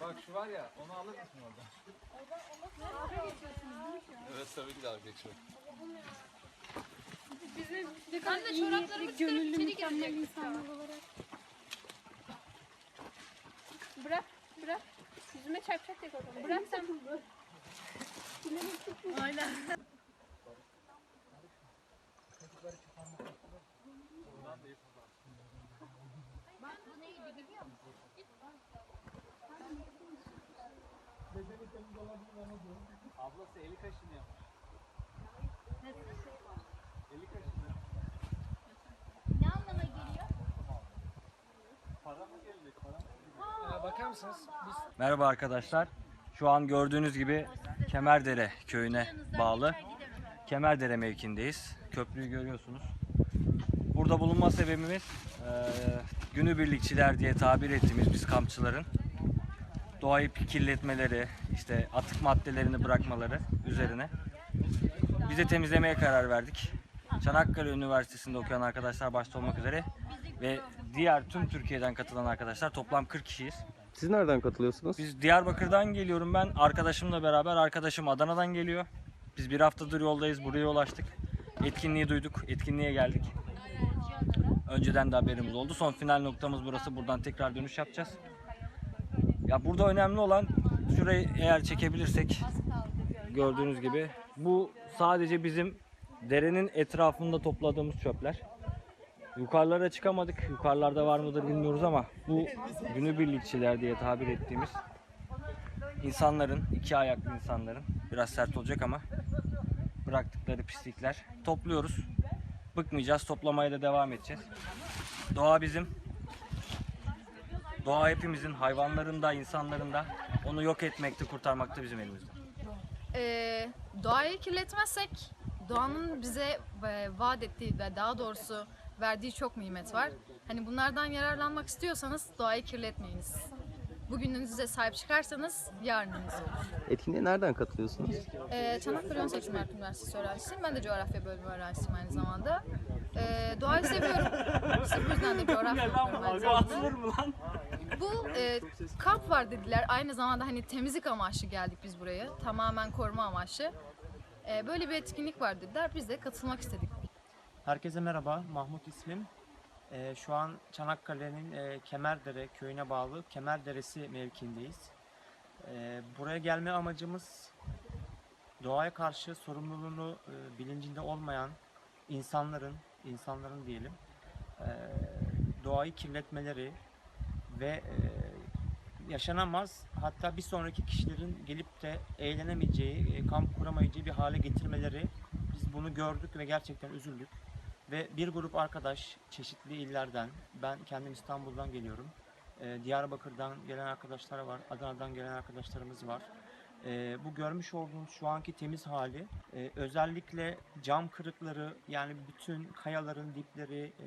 Bak şu var ya onu alır mısın oradan? Evet tabii ki de dalga geçiyorum. Ben de çoraplarımı çıkarıp içeri girecek. insanlar olarak. Bırak, bırak. Yüzüme çarpacak diye korkuyorum. Bırak sen. Aynen. Ablası eli kaşınıyor. Eli kaşınıyor. Ne anlama geliyor? Para mı gelecek? Para mı bakar mısınız? Biz Merhaba arkadaşlar. Şu an gördüğünüz gibi Kemerdere köyüne bağlı Kemerdere mevkindeyiz. Köprüyü görüyorsunuz. Burada bulunma sebebimiz eee günübirlikçiler diye tabir ettiğimiz biz kampçıların doğayı kirletmeleri, işte atık maddelerini bırakmaları üzerine. Biz de temizlemeye karar verdik. Çanakkale Üniversitesi'nde okuyan arkadaşlar başta olmak üzere ve diğer tüm Türkiye'den katılan arkadaşlar toplam 40 kişiyiz. Siz nereden katılıyorsunuz? Biz Diyarbakır'dan geliyorum ben. Arkadaşımla beraber. Arkadaşım Adana'dan geliyor. Biz bir haftadır yoldayız. Buraya ulaştık. Etkinliği duyduk. Etkinliğe geldik. Önceden de haberimiz oldu. Son final noktamız burası. Buradan tekrar dönüş yapacağız. Ya burada önemli olan şurayı eğer çekebilirsek gördüğünüz gibi bu sadece bizim derenin etrafında topladığımız çöpler. Yukarılara çıkamadık. Yukarılarda var mıdır bilmiyoruz ama bu günübirlikçiler diye tabir ettiğimiz insanların, iki ayaklı insanların biraz sert olacak ama bıraktıkları pislikler topluyoruz. Bıkmayacağız, toplamaya da devam edeceğiz. Doğa bizim. Doğa hepimizin, hayvanların da, insanların da. Onu yok etmekte, kurtarmakta bizim elimizde. Ee, doğayı kirletmezsek doğanın bize e, vaat ettiği ve daha doğrusu verdiği çok nimet var. Hani bunlardan yararlanmak istiyorsanız doğayı kirletmeyiniz. Bugününüze sahip çıkarsanız yarınınız olur. Etkinliğe nereden katılıyorsunuz? Ee, Çanakkale 18 Mart Üniversitesi öğrencisiyim. Ben de coğrafya bölümü öğrencisiyim aynı zamanda. Ee, doğayı seviyorum. Sırf bu yüzden de coğrafya okuyorum aynı zamanda. Bu e, kamp var dediler. Aynı zamanda hani temizlik amaçlı geldik biz buraya. Tamamen koruma amaçlı. E, böyle bir etkinlik var dediler. Biz de katılmak istedik. Herkese merhaba, Mahmut ismim. Ee, şu an Çanakkale'nin e, Kemerdere köyüne bağlı Kemerderesi mevkiindeyiz. Ee, buraya gelme amacımız doğaya karşı sorumluluğunu e, bilincinde olmayan insanların, insanların diyelim, e, doğayı kirletmeleri ve yaşanamaz hatta bir sonraki kişilerin gelip de eğlenemeyeceği, kamp kuramayacağı bir hale getirmeleri biz bunu gördük ve gerçekten üzüldük. Ve bir grup arkadaş çeşitli illerden, ben kendim İstanbul'dan geliyorum. Ee, Diyarbakır'dan gelen arkadaşlar var, Adana'dan gelen arkadaşlarımız var. Ee, bu görmüş olduğunuz şu anki temiz hali, e, özellikle cam kırıkları, yani bütün kayaların dipleri e,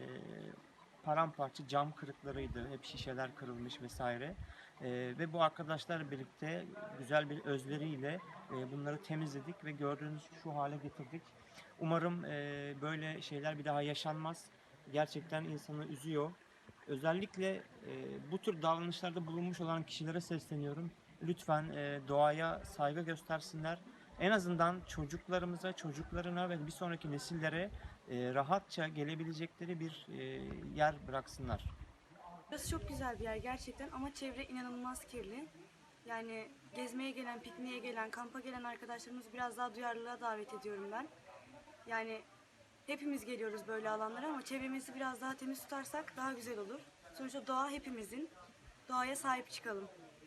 paramparça cam kırıklarıydı. Hep şişeler kırılmış vesaire. Ee, ve bu arkadaşlarla birlikte güzel bir özleriyle e, bunları temizledik ve gördüğünüz şu hale getirdik. Umarım e, böyle şeyler bir daha yaşanmaz. Gerçekten insanı üzüyor. Özellikle e, bu tür davranışlarda bulunmuş olan kişilere sesleniyorum. Lütfen e, doğaya saygı göstersinler. En azından çocuklarımıza, çocuklarına ve bir sonraki nesillere e, rahatça gelebilecekleri bir e, yer bıraksınlar. Burası çok güzel bir yer gerçekten ama çevre inanılmaz kirli. Yani gezmeye gelen, pikniğe gelen, kampa gelen arkadaşlarımızı biraz daha duyarlılığa davet ediyorum ben. Yani hepimiz geliyoruz böyle alanlara ama çevremizi biraz daha temiz tutarsak daha güzel olur. Sonuçta doğa hepimizin. Doğaya sahip çıkalım.